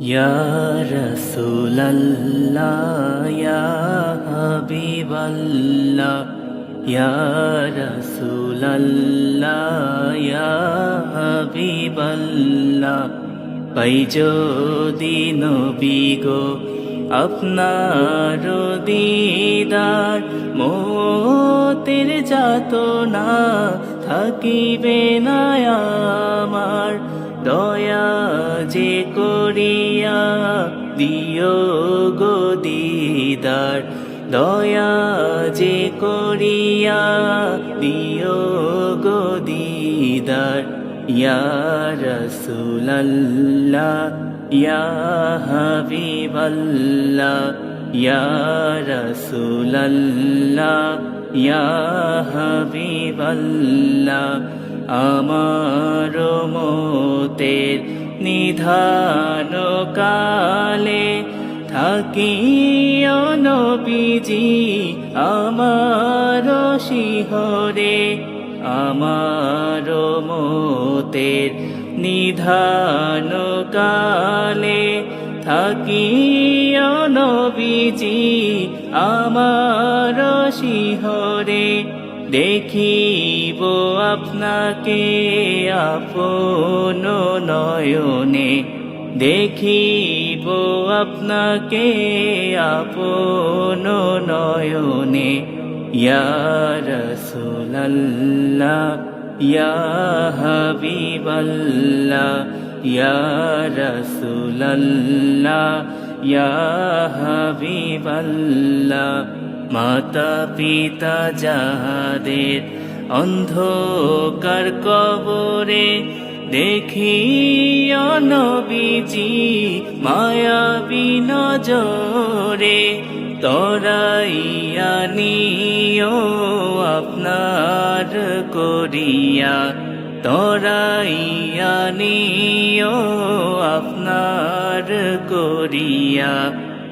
ইয়া রাসূলাল্লাহ ইয়া হাবিবাল্লাহ ইয়া রাসূলাল্লাহ ইয়া হাবিবাল্লাহ পাই যদি নবী গো আপনার দিদার মোতের যাত না থাকিবে না আমার। দয়া যে করিয়া দিও গো দিদার। দয়া যে করিয়া দিও গো দিদার। ইয়া রসুলাল্লাহ, ইয়া হাবিবাল্লাহ, ইয়া রসুলাল্লাহ, ইয়া হাবিবাল্লাহ। আমার মোতের নিধান কালে থাকি নবীজি আমার শিহরে, আমার মোতের নিধান কালে থাকি নবীজি আমার শিহরে। দেখিব আপনাকে আপন নয়নে। দেখিব আপনাকে আপন নয়নে। ইয়া রসুলাল্লাহ ইয়া হাবিবাল্লাহ মাতা পিতা যাহাদের অন্ধকার কবরে দেখি নবীজি মায়াবী নজরে তরাইয়া নিও আপনার করিয়া, তরাইয়া নিও আপনার করিয়া।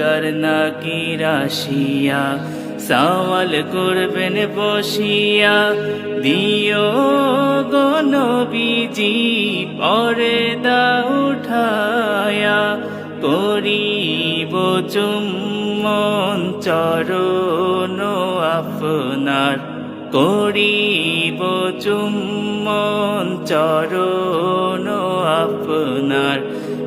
মুনকার নাকি রাশিয়া সওয়াল করবেন বসিয়া দিও গো নবীজি পরে দা উঠায়া করিব চুম্বন চরণ আপনার করিব চুম্বন চরণ আপনার